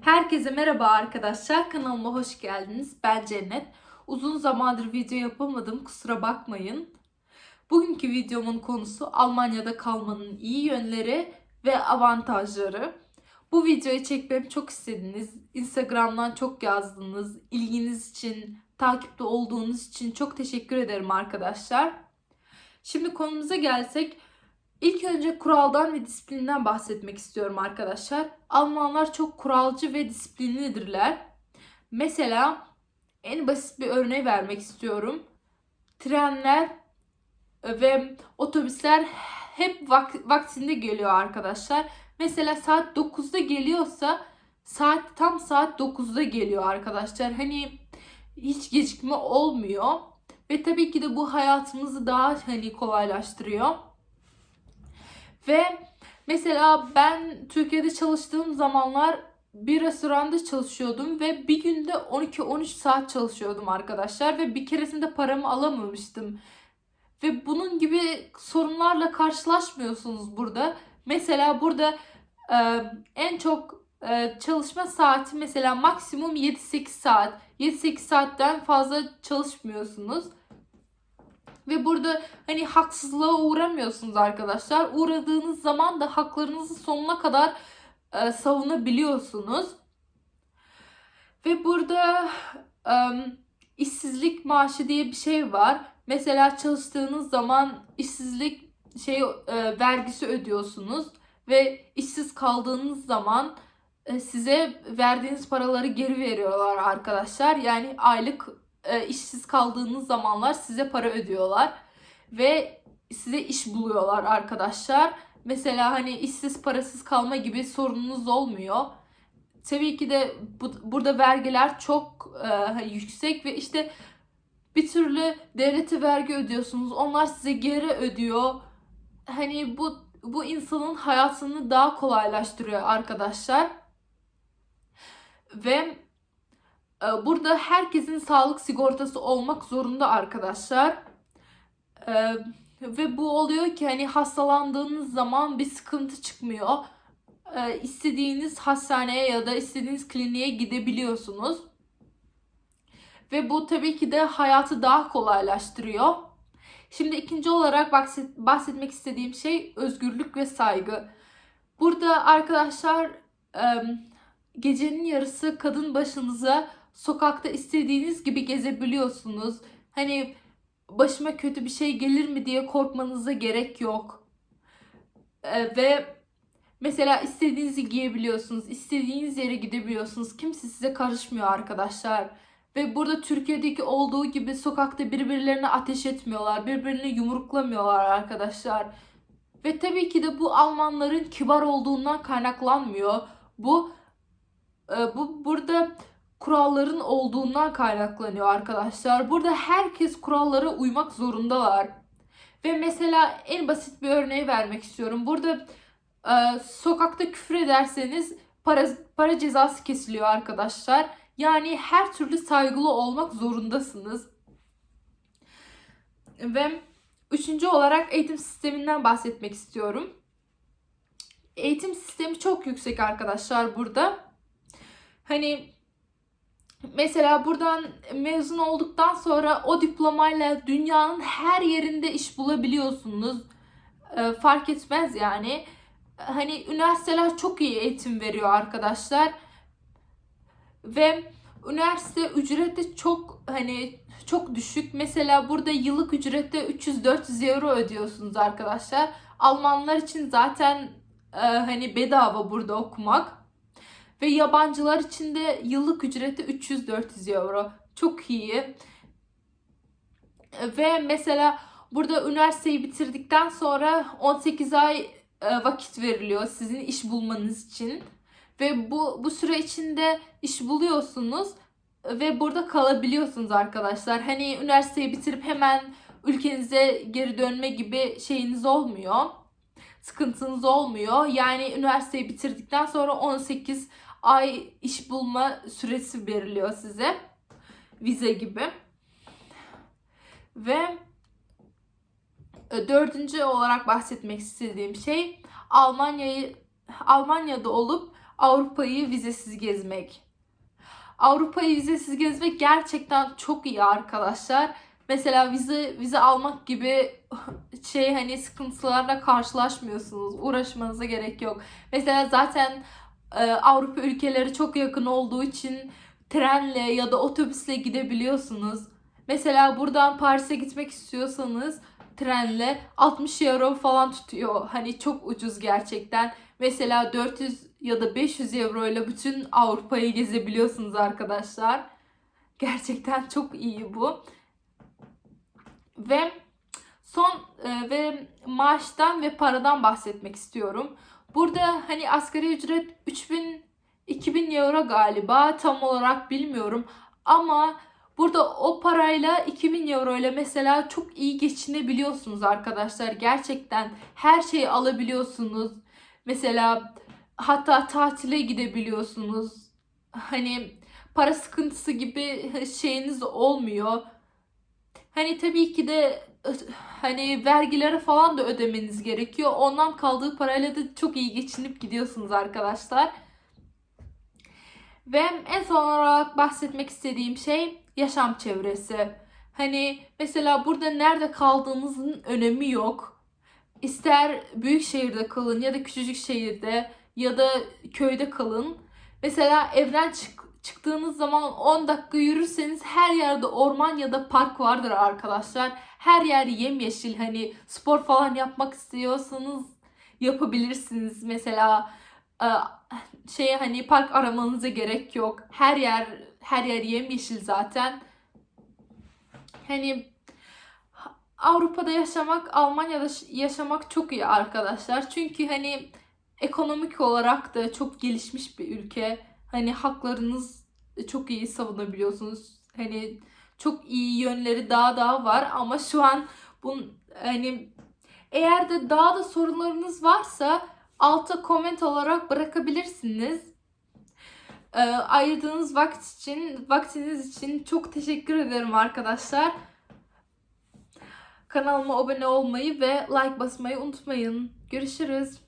Herkese merhaba arkadaşlar. Kanalıma hoş geldiniz. Ben Cennet. Uzun zamandır video yapamadım. Kusura bakmayın. Bugünkü videomun konusu Almanya'da kalmanın iyi yönleri ve avantajları. Bu videoyu çekmemi çok istediniz. Instagram'dan çok yazdınız. İlginiz için, takipte olduğunuz için çok teşekkür ederim arkadaşlar. Şimdi konumuza gelsek İlk önce kuraldan ve disiplinden bahsetmek istiyorum arkadaşlar. Almanlar çok kuralcı ve disiplinlidirler. Mesela en basit bir örneği vermek istiyorum. Trenler ve otobüsler hep vak- vaktinde geliyor arkadaşlar. Mesela saat 9'da geliyorsa saat tam saat 9'da geliyor arkadaşlar. Hani hiç gecikme olmuyor ve tabii ki de bu hayatımızı daha hani kolaylaştırıyor. Ve mesela ben Türkiye'de çalıştığım zamanlar bir restoranda çalışıyordum ve bir günde 12-13 saat çalışıyordum arkadaşlar ve bir keresinde paramı alamamıştım. Ve bunun gibi sorunlarla karşılaşmıyorsunuz burada. Mesela burada e, en çok e, çalışma saati mesela maksimum 7-8 saat. 7-8 saatten fazla çalışmıyorsunuz. Ve burada hani haksızlığa uğramıyorsunuz arkadaşlar. Uğradığınız zaman da haklarınızı sonuna kadar e, savunabiliyorsunuz. Ve burada e, işsizlik maaşı diye bir şey var. Mesela çalıştığınız zaman işsizlik şey e, vergisi ödüyorsunuz ve işsiz kaldığınız zaman e, size verdiğiniz paraları geri veriyorlar arkadaşlar. Yani aylık e, işsiz kaldığınız zamanlar size para ödüyorlar ve size iş buluyorlar arkadaşlar. Mesela hani işsiz parasız kalma gibi sorununuz olmuyor. Tabii ki de bu, burada vergiler çok e, yüksek ve işte bir türlü devlete vergi ödüyorsunuz. Onlar size geri ödüyor. Hani bu bu insanın hayatını daha kolaylaştırıyor arkadaşlar. Ve Burada herkesin sağlık sigortası olmak zorunda arkadaşlar. Ee, ve bu oluyor ki hani hastalandığınız zaman bir sıkıntı çıkmıyor. Ee, istediğiniz hastaneye ya da istediğiniz kliniğe gidebiliyorsunuz. Ve bu tabii ki de hayatı daha kolaylaştırıyor. Şimdi ikinci olarak bahset, bahsetmek istediğim şey özgürlük ve saygı. Burada arkadaşlar gecenin yarısı kadın başınıza sokakta istediğiniz gibi gezebiliyorsunuz. Hani başıma kötü bir şey gelir mi diye korkmanıza gerek yok. Ee, ve mesela istediğinizi giyebiliyorsunuz. istediğiniz yere gidebiliyorsunuz. Kimse size karışmıyor arkadaşlar. Ve burada Türkiye'deki olduğu gibi sokakta birbirlerine ateş etmiyorlar. Birbirini yumruklamıyorlar arkadaşlar. Ve tabii ki de bu Almanların kibar olduğundan kaynaklanmıyor. Bu e, bu kuralların olduğundan kaynaklanıyor arkadaşlar. Burada herkes kurallara uymak zorundalar. Ve mesela en basit bir örneği vermek istiyorum. Burada e, sokakta küfür ederseniz para para cezası kesiliyor arkadaşlar. Yani her türlü saygılı olmak zorundasınız. Ve üçüncü olarak eğitim sisteminden bahsetmek istiyorum. Eğitim sistemi çok yüksek arkadaşlar burada. Hani Mesela buradan mezun olduktan sonra o diplomayla dünyanın her yerinde iş bulabiliyorsunuz. E, fark etmez yani. Hani üniversiteler çok iyi eğitim veriyor arkadaşlar. Ve üniversite ücreti çok hani çok düşük. Mesela burada yıllık ücrette 300-400 euro ödüyorsunuz arkadaşlar. Almanlar için zaten e, hani bedava burada okumak. Ve yabancılar için de yıllık ücreti 300-400 euro. Çok iyi. Ve mesela burada üniversiteyi bitirdikten sonra 18 ay e, vakit veriliyor sizin iş bulmanız için. Ve bu bu süre içinde iş buluyorsunuz ve burada kalabiliyorsunuz arkadaşlar. Hani üniversiteyi bitirip hemen ülkenize geri dönme gibi şeyiniz olmuyor. Sıkıntınız olmuyor. Yani üniversiteyi bitirdikten sonra 18 ay iş bulma süresi veriliyor size. Vize gibi. Ve e, dördüncü olarak bahsetmek istediğim şey Almanya'yı Almanya'da olup Avrupa'yı vizesiz gezmek. Avrupa'yı vizesiz gezmek gerçekten çok iyi arkadaşlar. Mesela vize vize almak gibi şey hani sıkıntılarla karşılaşmıyorsunuz. Uğraşmanıza gerek yok. Mesela zaten Avrupa ülkeleri çok yakın olduğu için trenle ya da otobüsle gidebiliyorsunuz. Mesela buradan Paris'e gitmek istiyorsanız trenle 60 euro falan tutuyor. Hani çok ucuz gerçekten. Mesela 400 ya da 500 euro ile bütün Avrupa'yı gezebiliyorsunuz arkadaşlar. Gerçekten çok iyi bu. Ve son e, ve maaştan ve paradan bahsetmek istiyorum. Burada hani asgari ücret 3000 2000 euro galiba tam olarak bilmiyorum ama burada o parayla 2000 euro ile mesela çok iyi geçinebiliyorsunuz arkadaşlar. Gerçekten her şeyi alabiliyorsunuz. Mesela hatta tatile gidebiliyorsunuz. Hani para sıkıntısı gibi şeyiniz olmuyor. Hani tabii ki de hani vergileri falan da ödemeniz gerekiyor. Ondan kaldığı parayla da çok iyi geçinip gidiyorsunuz arkadaşlar. Ve en son olarak bahsetmek istediğim şey yaşam çevresi. Hani mesela burada nerede kaldığınızın önemi yok. İster büyük şehirde kalın ya da küçücük şehirde ya da köyde kalın. Mesela evden çık çıktığınız zaman 10 dakika yürürseniz her yerde orman ya da park vardır arkadaşlar. Her yer yemyeşil. Hani spor falan yapmak istiyorsanız yapabilirsiniz. Mesela şey hani park aramanıza gerek yok. Her yer her yer yemyeşil zaten. Hani Avrupa'da yaşamak, Almanya'da yaşamak çok iyi arkadaşlar. Çünkü hani ekonomik olarak da çok gelişmiş bir ülke. Hani haklarınız çok iyi savunabiliyorsunuz. Hani çok iyi yönleri daha daha var ama şu an bun hani eğer de daha da sorunlarınız varsa alta comment olarak bırakabilirsiniz. Ee, ayırdığınız vakit için, vaktiniz için çok teşekkür ederim arkadaşlar. Kanalıma abone olmayı ve like basmayı unutmayın. Görüşürüz.